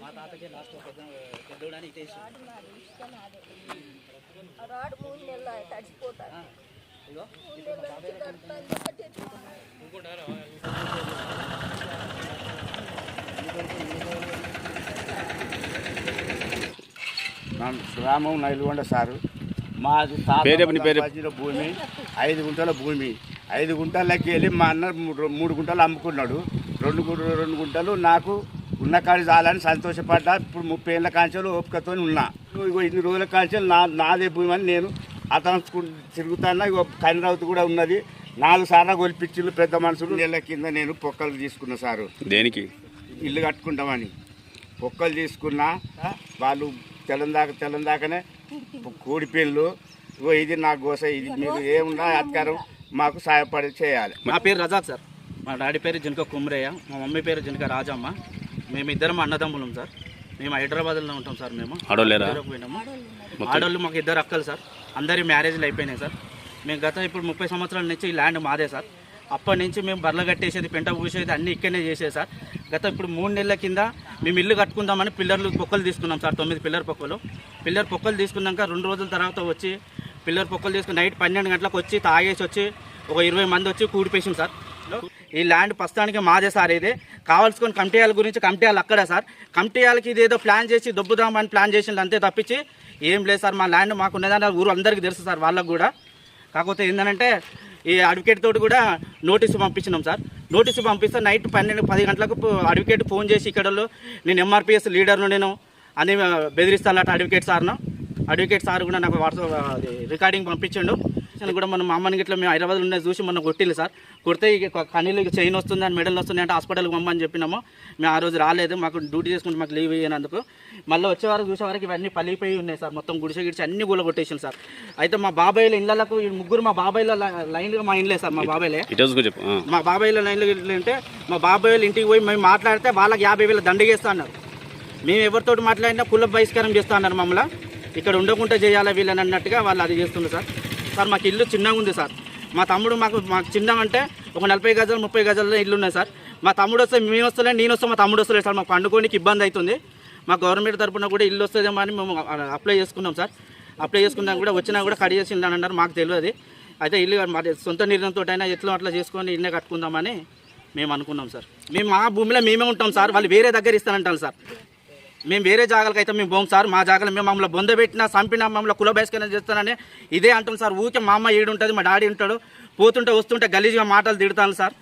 మా తాతకి లాస్ట్ పెద్ద పెద్దోడని రాడు మూడు నెలలు తడిచిపోతాడు గ్రామం నైలుగొండ సారు. మాది తాత పేరు చెప్పు, నీ పేరు చెప్పు. సంపాదించిన భూమి ఐదు గుంటల భూమి. ఐదు గుంటలకి వెళ్ళి మా అన్న మూడు గుంటలు అమ్ముకున్నాడు. రెండు రెండు గుంటలు నాకు ఉన్న కాడి చాలని సంతోషపడ్డా. ఇప్పుడు ముప్పై ఏళ్ళ కాంచెలు ఓపికతో ఉన్నా. ఇగో ఇన్ని రోజుల కాంచెలు నా నాదే భూమి అని నేను అతను తిరుగుతానా ఇగో కనిరవుతు కూడా ఉన్నది. నాలుగు సార్లు గొలిపించిండు పెద్ద మనుషులు. నెలల కింద నేను పొక్కలు తీసుకున్నా సారు. దేనికి? ఇల్లు కట్టుకుంటామని. కుక్కలు తీసుకున్నా. వాళ్ళు తెల్లందాక తెల్లందాకనే కూడిపిల్లు ఇగో ఇది నా గోస ఇది మీరు ఏమున్నా అధికారం మాకు సహాయపడి చేయాలి. మా పేరు రజాక్ సార్. మా డాడీ పేరు జనక కుమ్రయ్య మా మమ్మీ పేరు జనక రాజమ్మ. మేము ఇద్దరం అన్నదమ్ములం సార్. మేము హైదరాబాద్లో ఉంటాం సార్ మేము. పోయినాము. ఆడోళ్ళు మాకు ఇద్దరు అక్కలు సార్. అందరి మ్యారేజ్లు అయిపోయినాయి సార్. మేము గత ఇప్పుడు ముప్పై సంవత్సరాల నుంచి ఈ ల్యాండ్ మాదే సార్. అప్పటి నుంచి మేము బర్రెలు కట్టేసేది పెంట పూసేది అన్నీ ఇక్కడనే చేసేది సార్. గత ఇప్పుడు మూడు నెలల కింద మేము ఇల్లు కట్టుకుందామని పిల్లర్లు పొక్కలు తీసుకున్నాం సార్ తొమ్మిది పిల్లర్ పొక్కలు. పిల్లర్ పొక్కలు తీసుకున్నాక రెండు రోజుల తర్వాత వచ్చి పిల్లర్ పొక్కలు తీసుకుని నైట్ పన్నెండు గంటలకు వచ్చి తాగేసి వచ్చి ఒక ఇరవై మంది వచ్చి కూడిపేసాం సార్. ఈ ల్యాండ్ ప్రస్తుతానికి మాదే సార్ ఇది. కావాల్సుకొని కమిటీయాల గురించి కమిటీయాలు అక్కడే సార్. కమిటీలకి ఇదేదో ప్లాన్ చేసి దొబ్బుదామని ప్లాన్ చేసింది అంతే తప్పించి ఏం లేదు సార్. మా ల్యాండ్ మాకు ఉన్నదని ఊరు అందరికీ తెలుసు సార్ వాళ్ళకు కూడా. కాకపోతే ఏంటంటే ఈ అడ్వకేట్ తోటి కూడా నోటీసు పంపించినాం సార్. నోటీసు పంపిస్తే నైట్ పన్నెండు పది గంటలకు అడ్వకేట్ ఫోన్ చేసి ఇక్కడ నేను ఎంఆర్పిఎస్ లీడర్ను నేను అని బెదిరిస్తానట అడ్వకేట్ సార్ను. అడ్వకేట్ సార్ కూడా నాకు వాట్సాప్ రికార్డింగ్ పంపించిండు. నేను కూడా మన మా అమ్మని గిట్ల మేము హైదరాబాద్లో ఉన్నది చూసి మొన్న కొట్టిల్లు సార్. కొడితే ఇక కనీళ్ళు చైన్ వస్తుంది అని మెడల్ వస్తుంది అంటే హాస్పిటల్కి పంపని చెప్పినాము. మేము ఆ రోజు రాలేదు. మాకు డ్యూటీ చేసుకుంటే మాకు లీవ్ ఇయ్యనందుకు. మళ్ళీ వచ్చే వరకు చూసే వరకు ఇవన్నీ పలిగిపోయి ఉన్నాయి సార్. మొత్తం గుడిసె గిడిచి అన్ని గూల కొట్టేసింది సార్. అయితే మా బాబాయ్ల ఇళ్ళకు ముగ్గురు మా బాబాయ్ల లైన్గా మా ఇండ్లే సార్ మా బాబాయ్లే. మా బాబాయ్ల లైన్లో అంటే మా బాబాయ్ వాళ్ళ ఇంటికి పోయి మేము మాట్లాడితే వాళ్ళకి యాభై వేల దండగేస్తా అన్నారు మేము ఎవరితోటి మాట్లాడినా కుల బహిష్కారం చేస్తా అన్నారు మమ్మల్ని. ఇక్కడ ఉండకుండా చేయాలా వీళ్ళని అన్నట్టుగా వాళ్ళు అది చేస్తున్నారు సార్. సార్ మాకు ఇల్లు చిన్నగా ఉంది సార్. మా తమ్ముడు మాకు మాకు చిన్నగా అంటే ఒక నలభై గజాలు ముప్పై గజాల ఇల్లు ఉన్నాయి సార్. మా తమ్ముడు వస్తే మేము వస్తలే నేను వస్తే మా తమ్ముడు వస్తలేదు సార్. మాకు పండుకోనికి ఇబ్బంది అవుతుంది. మా గవర్నమెంట్ తరఫున కూడా ఇల్లు వస్తుందేమో అని మేము అప్లై చేసుకున్నాం సార్. అప్లై చేసుకున్నాం కూడా వచ్చినా కూడా కడి చేసి అన్నారు. మాకు తెలియదు అయితే ఇల్లు మరి సొంత నిర్ణయంతో అయినా ఎట్లా అట్లా చేసుకొని ఇల్లే కట్టుకుందామని మేము అనుకున్నాం సార్. మేము మా భూమిలో మేమే ఉంటాం సార్. వాళ్ళు వేరే దగ్గర ఇస్తానంటారు సార్. మేము వేరే జాగాలకు అయితే మేము పోం సార్. మా జాగాలు మేము మమ్మల్ని బొందబెట్టినా చంపినా మమ్మల్ని కుల బహిష్కరణ చేస్తానని ఇదే అంటాం సార్. ఊరికే మా అమ్మ ఈడు ఉంటుంది మా డాడీ ఉంటాడు. పోతుంటే వస్తుంటే గలీజ్గా మాటలు తిడతాను సార్.